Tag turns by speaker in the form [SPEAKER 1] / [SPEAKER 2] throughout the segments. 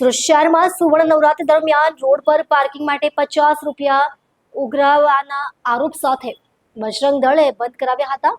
[SPEAKER 1] સુરત સુવર્ણ નવરાત્રી દરમિયાન રોડ પર પાર્કિંગ માટે પચાસ રૂપિયા ઉઘરાવવાના આરોપ સાથે બજરંગ દળે બંધ કરાવ્યા હતા.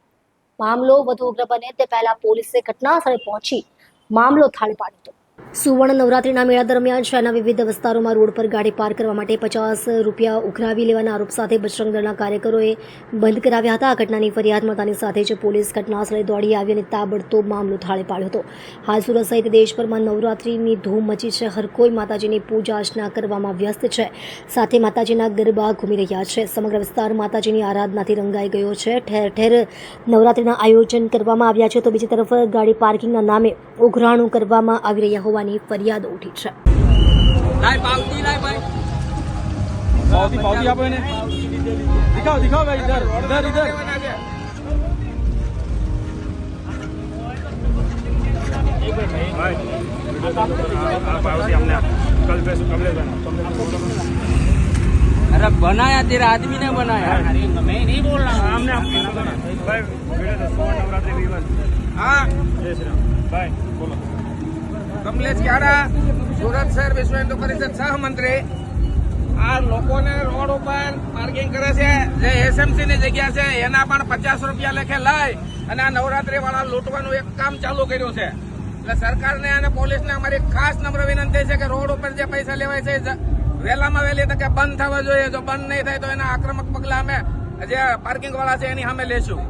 [SPEAKER 1] મામલો વધુ ઉગ્ર બને તે પહેલા પોલીસે ઘટના સ્થળે પહોંચી મામલો થાળે પાડ્યો હતો. સુવર્ણ નવરાત્રીના મેળા દરમિયાન શહેરના વિવિધ વિસ્તારોમાં રોડ પર ગાડી પાર્ક કરવા માટે પચાસ રૂપિયા ઉઘરાવી લેવાના આરોપ સાથે બજરંગ દળના કાર્યકરોએ બંધ કરાવ્યા હતા. આ ઘટનાની ફરિયાદ મળતાની સાથે જ પોલીસ ઘટનાસ્થળે દોડી આવી અને તાબડતોબ મામલો થાળે પાડ્યો હતો. હાલ સુરત સહિત દેશભરમાં નવરાત્રીની ધૂમ મચી છે. હર કોઈ માતાજીની પૂજા અર્ચના કરવામાં વ્યસ્ત છે. સાથે માતાજીના ગરબા ઘૂમી રહ્યા છે. સમગ્ર વિસ્તાર માતાજીની આરાધનાથી રંગાઈ ગયો છે. ઠેર ઠેર નવરાત્રીના આયોજન કરવામાં આવ્યા છે. તો બીજી તરફ ગાડી પાર્કિંગના નામે ઉઘરાણું કરવામાં આવી રહ્યા હોવાની ફરિયાદો ઉઠી છે
[SPEAKER 2] લાય પાવતી લાય ભાઈ
[SPEAKER 3] पावती पावती आपो એને दिखाओ दिखाओ भाई इधर इधर इधर
[SPEAKER 4] पावती हमने कल पे कमले
[SPEAKER 2] अरे बनाया तेरा आदमी ने बनाया मैं नहीं बोल रहा
[SPEAKER 4] हमने आपकी भाई वीडियो तो सोमवार नवरात्रि वीवर
[SPEAKER 2] हाँ
[SPEAKER 4] जय श्री राम भाई बोलो
[SPEAKER 2] કમલેશ ક્યારા સુરત શહેર વિશ્વ હિન્દુ પરિષદ સહમંત્રી આ લોકોને રોડ ઉપર પાર્કિંગ કરે છે, જે એસએમસી ની જગ્યા છે, એના પણ પચાસ રૂપિયા લેખે લઈ અને આ નવરાત્રી વાળા લૂંટવાનું એક કામ ચાલુ કર્યું છે. એટલે સરકારને અને પોલીસને અમારી ખાસ નમ્ર વિનંતી છે કે રોડ ઉપર જે પૈસા લેવાય છે વહેલામાં વહેલી તકે બંધ થવા જોઈએ. જો બંધ નહીં થાય તો એના આક્રમક પગલા અમે જે પાર્કિંગ વાળા છે એની સામે લેશું.